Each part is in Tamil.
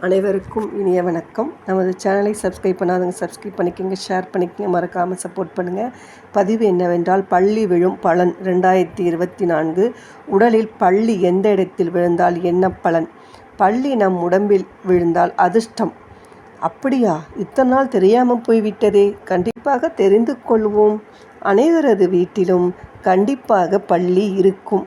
அனைவருக்கும் இனிய வணக்கம். நமது சேனலை சப்ஸ்கிரைப் பண்ணாதவங்க சப்ஸ்கிரைப் பண்ணிக்கோங்க ஷேர் பண்ணிக்கோங்க மறக்காமல் சப்போர்ட் பண்ணுங்கள் பதிவு என்னவென்றால் பள்ளி விழும் பலன் ரெண்டாயிரத்தி இருபத்தி நான்கு. உடலில் பள்ளி எந்த இடத்தில் விழுந்தால் என்ன பலன்? பள்ளி நம் உடம்பில் விழுந்தால் அதிர்ஷ்டம். அப்படியா? இத்தனை நாள் தெரியாமல் போய்விட்டதே. கண்டிப்பாக தெரிந்து கொள்வோம். அனைவரது வீட்டிலும் கண்டிப்பாக பள்ளி இருக்கும்.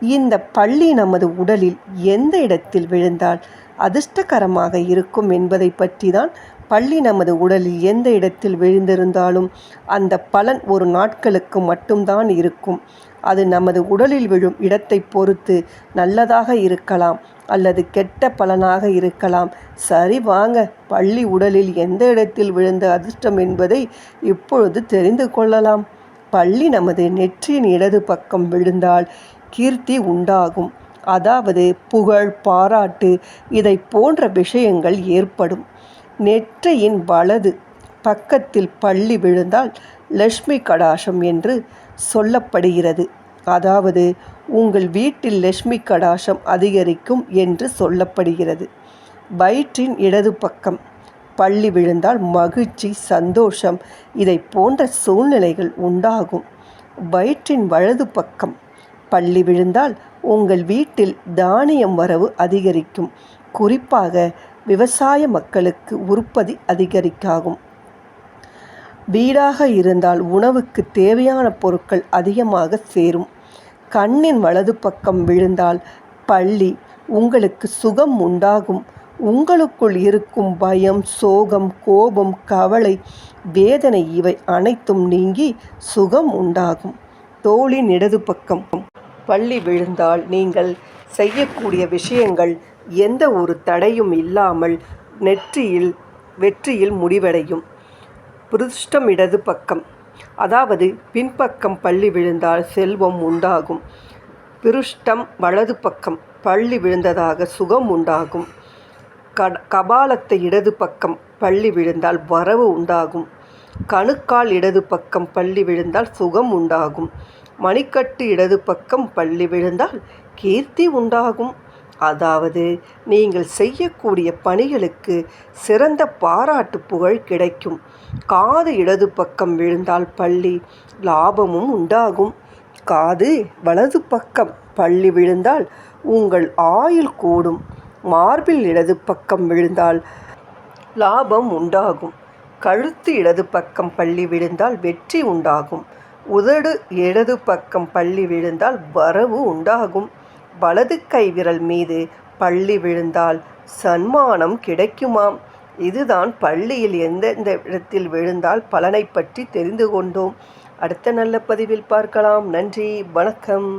இந்த பள்ளி நமது உடலில் எந்த இடத்தில் விழுந்தால் அதிர்ஷ்டகரமாக இருக்கும் என்பதை பற்றி தான் பள்ளி நமது உடலில் எந்த இடத்தில் விழுந்திருந்தாலும் அந்த பலன் ஒரு நாட்களுக்கு மட்டும்தான் இருக்கும். அது நமது உடலில் விழும் இடத்தை பொறுத்து நல்லதாக இருக்கலாம் அல்லது கெட்ட பலனாக இருக்கலாம். சரி வாங்க பள்ளி உடலில் எந்த இடத்தில் விழுந்த அதிர்ஷ்டம் என்பதை இப்பொழுது தெரிந்து கொள்ளலாம். பள்ளி நமது நெற்றியின் இடது பக்கம் விழுந்தால் கீர்த்தி உண்டாகும். அதாவது புகழ் பாராட்டு இதை போன்ற விஷயங்கள் ஏற்படும். நெற்றியின் வலது பக்கத்தில் பள்ளி விழுந்தால் லட்சுமி கடாசம் என்று சொல்லப்படுகிறது. அதாவது உங்கள் வீட்டில் லட்சுமி கடாசம் அதிகரிக்கும் என்று சொல்லப்படுகிறது. வயிற்றின் இடது பக்கம் பள்ளி விழுந்தால் மகிழ்ச்சி சந்தோஷம் இதை போன்ற சூழ்நிலைகள் உண்டாகும். வயிற்றின் வலது பக்கம் பள்ளி விழுந்தால் உங்கள் வீட்டில் தானியம் வரவு அதிகரிக்கும். குறிப்பாக விவசாய மக்களுக்கு உற்பத்தி அதிகரிக்காகும். வீடாக இருந்தால் உணவுக்கு தேவையான பொருட்கள் அதிகமாக சேரும். கண்ணின் வலது பக்கம் விழுந்தால் பள்ளி உங்களுக்கு சுகம் உண்டாகும். உங்களுக்குள் இருக்கும் பயம் சோகம் கோபம் கவலை வேதனை இவை அனைத்தும் நீங்கி சுகம் உண்டாகும். தோளின் இடது பக்கம் பள்ளி விழுந்தால் நீங்கள் செய்யக்கூடிய விஷயங்கள் எந்த ஒரு தடையும் இல்லாமல் நெற்றியில் வெற்றியில் முடிவடையும். புருஷ்டம் இடது பக்கம். அதாவது பின்பக்கம் பள்ளி விழுந்தால் செல்வம் உண்டாகும். பிருஷ்டம் வலது பக்கம். பள்ளி விழுந்ததாக சுகம் உண்டாகும். கட கபாலத்தை இடது பக்கம். பள்ளி விழுந்தால் வரவு உண்டாகும். கணுக்கால் இடது பக்கம். பள்ளி விழுந்தால் சுகம் உண்டாகும். மணிக்கட்டு இடது பக்கம் பள்ளி விழுந்தால் கீர்த்தி உண்டாகும். அதாவது நீங்கள் செய்யக்கூடிய பணிகளுக்கு சிறந்த பாராட்டு புகழ் கிடைக்கும். காது இடது பக்கம் விழுந்தால் பள்ளி லாபமும் உண்டாகும். காது வலது பக்கம் பள்ளி விழுந்தால் உங்கள் ஆயுள் கூடும். மார்பில் இடது பக்கம் விழுந்தால் லாபம் உண்டாகும். கழுத்து இடது பக்கம் பள்ளி விழுந்தால் வெற்றி உண்டாகும். உதடு இடது பக்கம் பள்ளி விழுந்தால் வரவு உண்டாகும். வலது கை விரல் மீது பள்ளி விழுந்தால் சன்மானம் கிடைக்குமாம். இதுதான் பள்ளியில் எந்தெந்த இடத்தில் விழுந்தால் பலனை பற்றி தெரிந்து கொண்டோம். அடுத்த நல்ல பதிவில் பார்க்கலாம். நன்றி. வணக்கம்.